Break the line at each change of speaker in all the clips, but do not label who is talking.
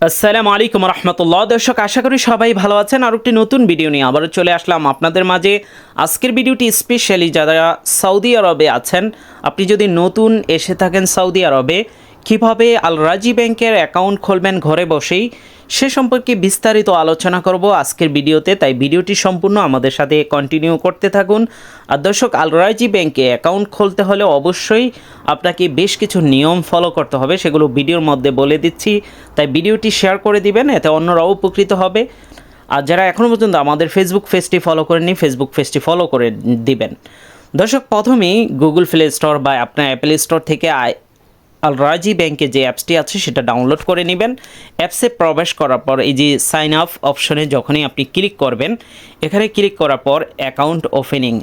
আসসালামু আলাইকুম রহমতুল্লাহ। দর্শক, আশা করি সবাই ভালো আছেন। আর একটি নতুন ভিডিও নিয়ে আবারও চলে আসলাম আপনাদের মাঝে। আজকের ভিডিওটি স্পেশালি যারা সৌদি আরবে আছেন, আপনি যদি নতুন এসে থাকেন সৌদি আরবে কীভাবে আল রাজি ব্যাংকের অ্যাকাউন্ট খুলবেন ঘরে বসেই, সে সম্পর্কে বিস্তারিত আলোচনা করব আজকের ভিডিওতে, তাই ভিডিওটি সম্পূর্ণ আমাদের সাথে কন্টিনিউ করতে থাকুন। আর দর্শক আল রাজি ব্যাংকে অ্যাকাউন্ট খুলতে হলে অবশ্যই আপনাকে বেশ কিছু নিয়ম ফলো করতে হবে, সেগুলো ভিডিওর মধ্যে বলে দিচ্ছি। তাই ভিডিওটি শেয়ার করে দিবেন, এতে অন্যরাও উপকৃত হবে। আর যারা এখনও পর্যন্ত আমাদের ফেসবুক পেজটি ফলো করেননি ফেসবুক পেজটি ফলো করে দিবেন। দর্শক, প্রথমেই গুগল প্লে স্টোর বা আপনার অ্যাপেল স্টোর থেকে আল রাজি ব্যাংকে যে অ্যাপসটি আছে সেটা ডাউনলোড করে নেবেন। অ্যাপসে প্রবেশ করার পর এই যে সাইন আপ অপশনে যখনই আপনি ক্লিক করবেন, এখানে ক্লিক করার পর account opening,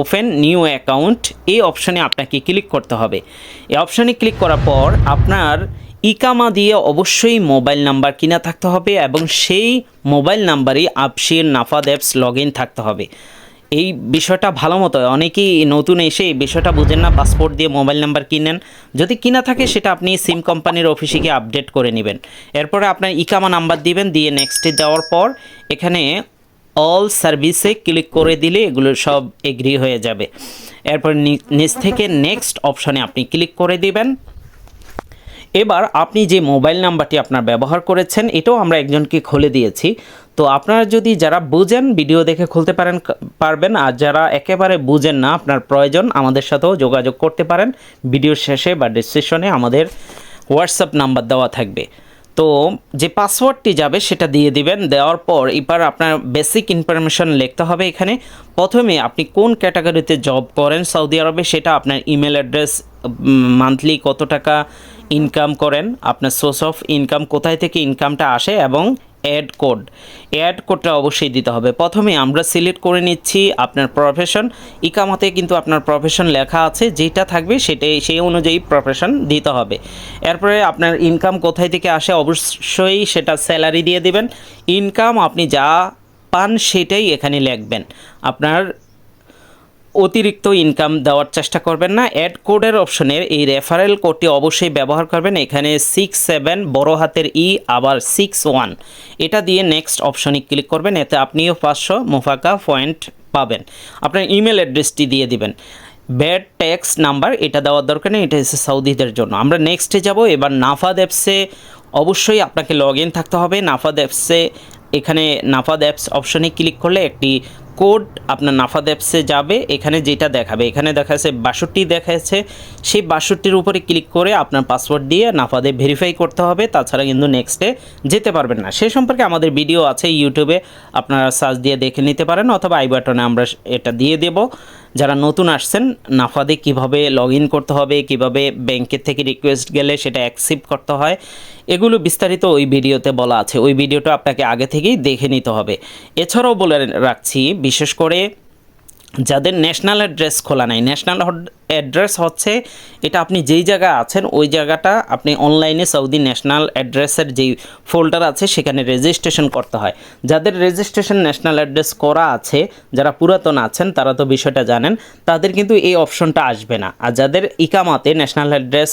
open new account, এই অপশনে আপনাকে ক্লিক করতে হবে। এই অপশনে ক্লিক করার পর আপনার ইকামা দিয়ে অবশ্যই মোবাইল নাম্বার কিনা থাকতে হবে এবং সেই মোবাইল নাম্বারই আপসির নাফাদ অ্যাপস লগ থাকতে হবে। এই বিষয়টা ভালো মতো অনেকেই নতুন এসে এই বিষয়টা বুঝেন না পাসপোর্ট দিয়ে মোবাইল নাম্বার কিনেন। যদি কিনা থাকে সেটা আপনি সিম কোম্পানির অফিসে গিয়ে আপডেট করে নেবেন। এরপরে আপনার ইকামা নাম্বার দিবেন, দিয়ে নেক্সটে দেওয়ার পর এখানে অল সার্ভিসে ক্লিক করে দিলে এগুলো সব এগ্রি হয়ে যাবে। এরপর নিচ থেকে নেক্সট অপশানে আপনি ক্লিক করে দিবেন। এবার আপনি যে মোবাইল নাম্বারটি আপনার ব্যবহার করেছেন, এটাও আমরা একজনকে খুলে দিয়েছি। তো আপনারা যদি যারা বুঝেন, ভিডিও দেখে খুলতে পারেন, পারবেন। আর যারা একেবারে বুঝেন না, আপনার প্রয়োজন, আমাদের সাথেও যোগাযোগ করতে পারেন। ভিডিওর শেষে বা ডিসক্রিপশনে আমাদের হোয়াটসঅ্যাপ নাম্বার দেওয়া থাকবে। তো যে পাসওয়ার্ডটি যাবে, সেটা দিয়ে দিবেন। দেওয়ার পর এবার আপনার বেসিক ইনফরমেশন লিখতে হবে এখানে। প্রথমে আপনি কোন ক্যাটাগরিতে জব করেন? সৌদি আরবে সেটা আপনার ইমেল অ্যাড্রেস মান্থলি কত টাকা? ইনকাম করেন, আপনার সোর্স অফ ইনকাম কোথায় থেকে ইনকামটা আসে এবং অ্যাড কোড অ্যাড কোডটা অবশ্যই দিতে হবে। প্রথমে আমরা সিলেক্ট করে নিচ্ছি আপনার প্রফেশন ইকামাতে কিন্তু আপনার প্রফেশন লেখা আছে, যেটা থাকবে সেটাই, সেই অনুযায়ী প্রফেশন দিতে হবে। এরপরে আপনার ইনকাম কোথায় থেকে আসে অবশ্যই সেটা স্যালারি দিয়ে দিবেন। ইনকাম আপনি যা পান সেটাই এখানে লিখবেন। আপনার অতিরিক্ত ইনকাম দেওয়ার চেষ্টা করবেন না। অ্যাড কোডের অপশনের এই রেফারেল কোডটি অবশ্যই ব্যবহার করবেন। এখানে সিক্স সেভেন বড় হাতের ই আবার সিক্স ওয়ান এটা দিয়ে নেক্সট অপশনে ক্লিক করবেন। এতে আপনিও পাঁচশো মুফাকা পয়েন্ট পাবেন। আপনার ইমেল অ্যাড্রেসটি দিয়ে দিবেন। ব্যাড ট্যাক্স নাম্বার এটা দেওয়ার দরকার নেই। এটা হচ্ছে সৌদিদের জন্য। আমরা নেক্সটে যাব। এবার নাফাদ অ্যাপসে অবশ্যই আপনাকে লগ ইন থাকতে হবে। নাফাদ অ্যাপসে এখানে নাফাদ অ্যাপস অপশনে ক্লিক করলে একটি কোড আপনার নাফাদ অ্যাপসে যাবে। এখানে যেটা দেখাবে, এখানে দেখা যাচ্ছে বাষট্টি দেখাচ্ছে। সেই বাষট্টির উপরে ক্লিক করে আপনার পাসওয়ার্ড দিয়ে নাফাদে ভেরিফাই করতে হবে। তাছাড়া কিন্তু নেক্সটে যেতে পারবেন না। সে সম্পর্কে আমাদের ভিডিও আছে ইউটিউবে আপনারা সার্চ দিয়ে দেখে নিতে পারেন অথবা আই বাটনে আমরা এটা দিয়ে দেব। যারা নতুন আসছেন, নাফাদে কীভাবে লগ ইন করতে হবে, কীভাবে ব্যাংকের থেকে রিকোয়েস্ট গেলে সেটা অ্যাকসেপ্ট করতে হয়, এগুলো বিস্তারিত ওই ভিডিওতে বলা আছে। ওই ভিডিওটা আপনাকে আগে থেকেই দেখে নিতে হবে। এছাড়াও বলে রাখছি, বিশেষ করে যাদের ন্যাশনাল অ্যাড্রেস খোলা নাই। ন্যাশনাল অ্যাড্রেস হচ্ছে, এটা আপনি যেই জায়গায় আছেন, ওই জায়গাটা আপনি অনলাইনে সৌদি ন্যাশনাল অ্যাড্রেসের যেই ফোল্ডার আছে, সেখানে রেজিস্ট্রেশন করতে হয়। যাদের রেজিস্ট্রেশন ন্যাশনাল অ্যাড্রেস করা আছে, যারা পুরাতন আছেন, তারা তো বিষয়টা জানেন, তাদের কিন্তু এই অপশনটা আসবে না। আর যাদের ইকামাতে ন্যাশনাল অ্যাড্রেস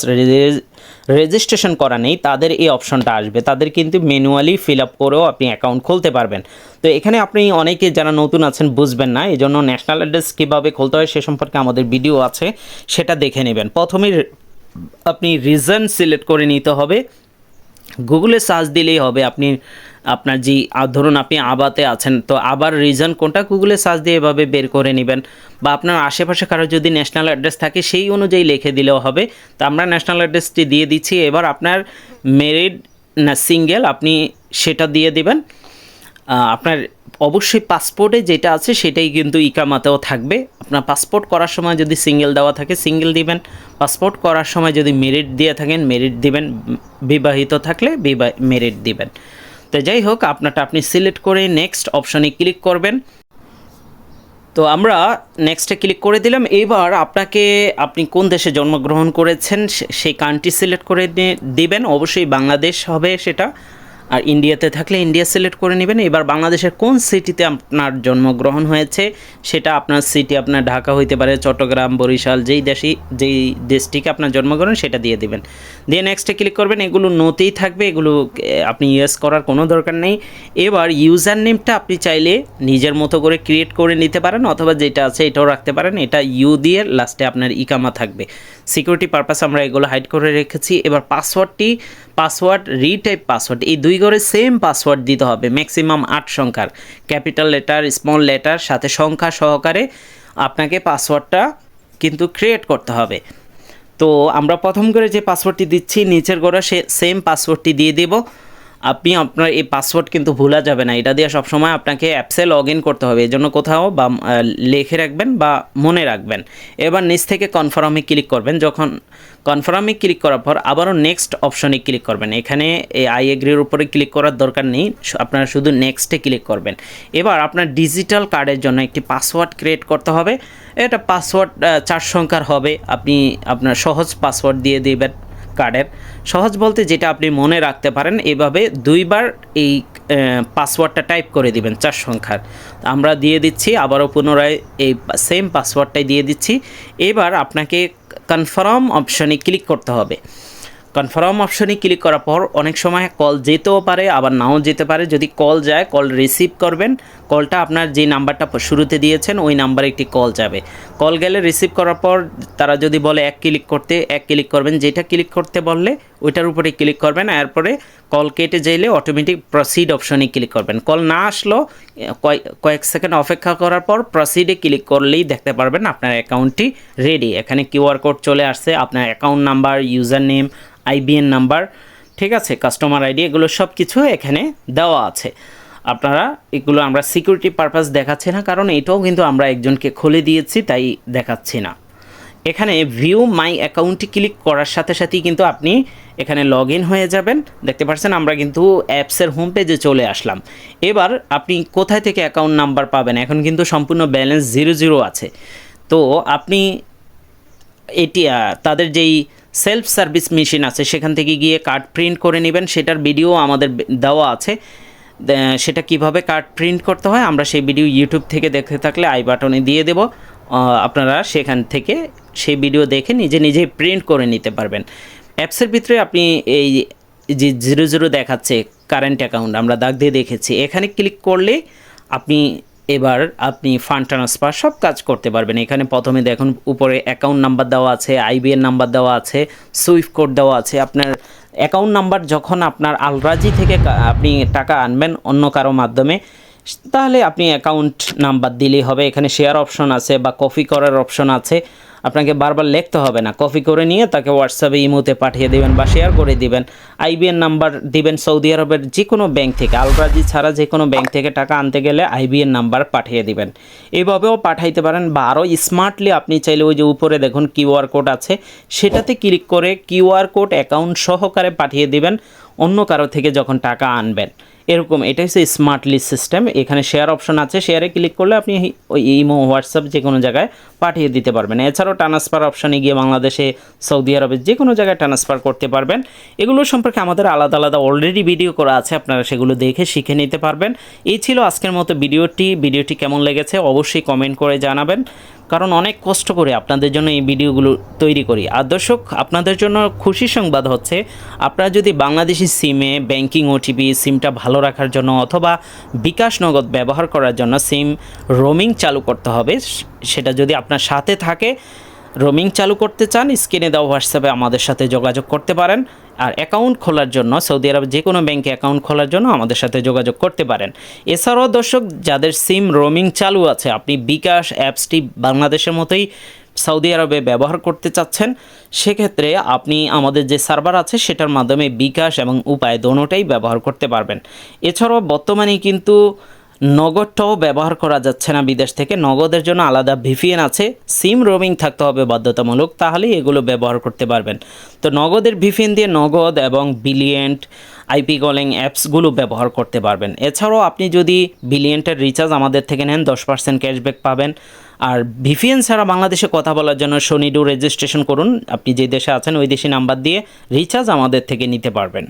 রেজিস্ট্রেশন করা নেই, তাদের এই অপশনটা আসবে। তাদের কিন্তু ম্যানুয়ালি ফিল আপ করেও আপনি অ্যাকাউন্ট খুলতে পারবেন। তো এখানে আপনি অনেকে যারা নতুন আছেন বুঝবেন না এই জন্য ন্যাশনাল অ্যাড্রেস কীভাবে খুলতে হয় সে সম্পর্কে আমাদের ভিডিও আছে, সেটা দেখে নেবেন। প্রথমে আপনি রিজন সিলেক্ট করে নিতে হবে। গুগলে সার্চ দিলেই হবে। আপনি, আপনার যে ধরুন আপনি আবাতে আছেন, তো আবার রিজন কোনটা গুগলে সার্চ দিয়ে এভাবে বের করে নেবেন? বা আপনার আশেপাশে কারও যদি ন্যাশনাল অ্যাড্রেস থাকে, সেই অনুযায়ী লিখে দিলেও হবে। তো আমরা ন্যাশনাল অ্যাড্রেসটি দিয়ে দিচ্ছি। এবার আপনার মেরিড না সিঙ্গেল আপনি সেটা দিয়ে দিবেন। আপনার অবশ্যই পাসপোর্টে যেটা আছে সেটাই কিন্তু ইকামাতেও থাকবে। আপনার পাসপোর্ট করার সময় যদি সিঙ্গেল দেওয়া থাকে সিঙ্গেল দিবেন। পাসপোর্ট করার সময় যদি মেরিট দিয়ে থাকেন মেরিট দিবেন, বিবাহিত থাকলে বিবাহ মেরিট দিবেন। তো যাই হোক, আপনারটা আপনি সিলেক্ট করে নেক্সট অপশনে ক্লিক করবেন। তো আমরা নেক্সটে ক্লিক করে দিলাম। এবার আপনাকে, আপনি কোন দেশে জন্মগ্রহণ করেছেন সেই কান্ট্রি সিলেক্ট করে দিবেন। অবশ্যই বাংলাদেশ হবে সেটা। আর ইন্ডিয়াতে থাকলে ইন্ডিয়া সিলেক্ট করে নেবেন। এবার বাংলাদেশের কোন সিটিতে আপনার জন্মগ্রহণ হয়েছে, সেটা আপনার সিটি আপনার ঢাকা হইতে পারে, চট্টগ্রাম, বরিশাল, যেই দেশই যেই দেশটিকে আপনার জন্মগ্রহণ সেটা দিয়ে দিবেন। দিয়ে নেক্সটে ক্লিক করবেন, এগুলো নোতেই থাকবে, এগুলো আপনি ইউএস করার কোনো দরকার নেই। এবার ইউজার নেমটা আপনি চাইলে নিজের মতো করে ক্রিয়েট করে নিতে পারেন, অথবা যেটা আছে এটাও রাখতে পারেন। এটা ইউ দিয়ে লাস্টে আপনার ইকামা থাকবে। সিকিউরিটি পারপাস আমরা এগুলো হাইড করে রেখেছি। এবার পাসওয়ার্ডটি পাসওয়ার্ড রিটাইপ পাসওয়ার্ড, এই দুই ঘরে সেম পাসওয়ার্ড দিতে হবে ম্যাক্সিমাম আট সংখ্যার। ক্যাপিটাল লেটার স্মল লেটার সাথে সংখ্যা সহকারে আপনাকে পাসওয়ার্ডটা কিন্তু ক্রিয়েট করতে হবে। তো আমরা প্রথম করে যে পাসওয়ার্ডটি দিচ্ছি, নিচের ঘরে সে সেম পাসওয়ার্ডটি দিয়ে দেব। আপনি আপনার এই পাসওয়ার্ড কিন্তু ভোলা যাবে না। এটা দিয়ে সবসময় আপনাকে অ্যাপসে লগ ইন করতে হবে। এই জন্য কোথাও বা লিখে রাখবেন বা মনে রাখবেন। এবার নিচ থেকে কনফার্মে ক্লিক করবেন। যখন কনফার্মে ক্লিক করার পর আবারও নেক্সট অপশনে ক্লিক করবেন। এখানে এই আই এগ্রির উপরে ক্লিক করার দরকার নেই। আপনারা শুধু নেক্সটে ক্লিক করবেন। এবার আপনার ডিজিটাল কার্ডের জন্য একটি পাসওয়ার্ড ক্রিয়েট করতে হবে। এটা পাসওয়ার্ড চার সংখ্যার হবে। আপনি আপনার সহজ পাসওয়ার্ড দিয়ে দেবেন। কার্ডের সহজ বলতে যেটা আপনি মনে রাখতে পারেন, এভাবে দুইবার এই পাসওয়ার্ডটা টাইপ করে দিবেন চার সংখ্যার। আমরা দিয়ে দিচ্ছি, আবারও পুনরায় এই সেম পাসওয়ার্ডটাই দিয়ে দিচ্ছি। এবার আপনাকে কনফার্ম অপশানে ক্লিক করতে হবে। কনফার্ম অপশনে ক্লিক করার পর অনেক সময় কল যেতেও পারে, আবার নাও যেতে পারে। যদি কল যায়, কল রিসিভ করবেন, কলটা আপনার যে নাম্বারটা শুরুতে দিয়েছেন, ওই নাম্বারে একটি কল যাবে। কল গেলে রিসিভ করার পর তারা যদি বলে এক ক্লিক করতে, এক ক্লিক করবেন, যেটা ক্লিক করতে বললে ওইটার উপরে ক্লিক করবেন, এরপরে কল কেটে যাইলে অটোমেটিক প্রসিড অপশনে ক্লিক করবেন। কল না আসলো কয়েক সেকেন্ড অপেক্ষা করার পর প্রসিডে ক্লিক করলেই দেখতে পারবেন আপনার অ্যাকাউন্টটি রেডি এখানে কিউআর কোড চলে আসছে, আপনার account number user name IBN number ঠিক আছে? কাস্টমার আইডি এগুলো সব কিছু এখানে দেওয়া আছে। আপনারা এগুলো আমরা সিকিউরিটি পারপাস দেখাচ্ছি না, কারণ এটাও কিন্তু আমরা একজনকে খুলে দিয়েছি, তাই দেখাচ্ছি না। এখানে ভিউ মাই অ্যাকাউন্টটি ক্লিক করার সাথে সাথেই কিন্তু আপনি এখানে লগ হয়ে যাবেন। দেখতে পাচ্ছেন, আমরা কিন্তু অ্যাপসের হোম পেজে চলে আসলাম। এবার আপনি কোথায় থেকে অ্যাকাউন্ট নাম্বার পাবেন? এখন কিন্তু সম্পূর্ণ ব্যালেন্স জিরো জিরো আছে। তো আপনি এটি তাদের যেই সেলফ সার্ভিস মেশিন আছে, সেখান থেকে গিয়ে কার্ড প্রিন্ট করে নেবেন। সেটার ভিডিও আমাদের দেওয়া আছে। সেটা কীভাবে কার্ড প্রিন্ট করতে হয়, আমরা সেই ভিডিও ইউটিউব থেকে দেখতে থাকলে আই বাটনে দিয়ে দেব। আপনারা সেখান থেকে সেই ভিডিও দেখে নিজে নিজেই প্রিন্ট করে নিতে পারবেন। অ্যাপসের ভিতরে আপনি এই যে জিরো জিরো দেখাচ্ছে কারেন্ট অ্যাকাউন্ট আমরা দাগ দিয়ে দেখেছি, এখানে ক্লিক করলে আপনি এবার আপনি ফান্ড ট্রান্সফার সব কাজ করতে পারবেন। এখানে প্রথমে দেখুন, উপরে অ্যাকাউন্ট নাম্বার দেওয়া আছে আইবিএন নাম্বার দেওয়া আছে সুইফট কোড দেওয়া আছে। আপনার অ্যাকাউন্ট নাম্বার যখন আপনার আলরাজি থেকে আপনি টাকা আনবেন অন্য কারও মাধ্যমে, তাহলে আপনি অ্যাকাউন্ট নাম্বার দিলেই হবে। এখানে শেয়ার অপশন আছে বা কপি করার অপশন আছে। আপনাকে বারবার লিখতে হবে না। কপি করে নিয়ে তাকে হোয়াটসঅ্যাপে ইমোতে পাঠিয়ে দেবেন বা শেয়ার করে দিবেন। আইবিএন নাম্বার দিবেন সৌদি আরবের যে কোনো ব্যাংক থেকে। আলরাজি ছাড়া যে কোনো ব্যাংক থেকে টাকা আনতে গেলে আইবিএন নাম্বার পাঠিয়ে দিবেন। এইভাবেও পাঠাইতে পারেন বা আরও স্মার্টলি আপনি চাইলে ওই যে উপরে দেখুন কিউআর কোড আছে, সেটাতে ক্লিক করে কিউআর কোড অ্যাকাউন্ট সহকারে পাঠিয়ে দিবেন। অন্য কারও থেকে যখন টাকা আনবেন। এরকম, এটা হচ্ছে স্মার্টলি সিস্টেম এখানে শেয়ার অপশন আছে শেয়ারে ক্লিক করলে আপনি ওই ইমো হোয়াটসঅ্যাপ যে কোনো জায়গায় পাঠিয়ে দিতে পারবেন। এছাড়াও ট্রান্সফার অপশানে গিয়ে বাংলাদেশে, সৌদি আরবের যে কোনো জায়গায় ট্রান্সফার করতে পারবেন। এগুলো সম্পর্কে আমাদের আলাদা আলাদা অলরেডি ভিডিও করা আছে, আপনারা সেগুলো দেখে শিখে নিতে পারবেন। এই ছিল আজকের মতো ভিডিওটি ভিডিওটি কেমন লেগেছে অবশ্যই কমেন্ট করে জানাবেন। কারণ অনেক কষ্ট করে আপনাদের জন্য এই ভিডিওগুলো তৈরি করি। আর দর্শক, আপনাদের জন্য খুশি সংবাদ হচ্ছে, আপনারা যদি বাংলাদেশি সিমে ব্যাংকিং ওটিপি সিমটা ভালো রাখার জন্য অথবা বিকাশ নগদ ব্যবহার করার জন্য সিম রোমিং চালু করতে হবে, সেটা যদি আপনার সাথে থাকে রোমিং চালু করতে চান, স্ক্রিনে দেওয়া হোয়াটসঅ্যাপে আমাদের সাথে যোগাযোগ করতে পারেন আর অ্যাকাউন্ট খোলার জন্য, সৌদি আরব যে কোনো ব্যাংকে অ্যাকাউন্ট খোলার জন্য আমাদের সাথে যোগাযোগ করতে পারেন। এছাড়াও দর্শক, যাদের সিম রোমিং চালু আছে, আপনি বিকাশ অ্যাপসটি বাংলাদেশের মতোই সৌদি আরবে ব্যবহার করতে চাচ্ছেন, সেক্ষেত্রে আপনি আমাদের যে সার্ভার আছে, সেটার মাধ্যমে বিকাশ এবং উপায় দোনোটাই ব্যবহার করতে পারবেন। এছাড়াও বর্তমানে কিন্তু নগদটাও ব্যবহার করা যাচ্ছে না বিদেশ থেকে, নগদের জন্য আলাদা ভিপিএন আছে, সিম রোমিং থাকতে হবে বাধ্যতামূলক, তাহলেই এগুলো ব্যবহার করতে পারবেন। তো নগদের ভিপিএন দিয়ে নগদ এবং বিলিয়েন্ট, আইপি কলিং অ্যাপসগুলো ব্যবহার করতে পারবেন। এছাড়াও আপনি যদি বিলিয়েন্টের রিচার্জ আমাদের থেকে নেন, দশ পার্সেন্ট ক্যাশব্যাক পাবেন। আর ভিপিএন ছাড়া বাংলাদেশে কথা বলার জন্য শনিডু রেজিস্ট্রেশন করুন, আপনি যে দেশে আছেন ওই দেশে নাম্বার দিয়ে রিচার্জ আমাদের থেকে নিতে পারবেন।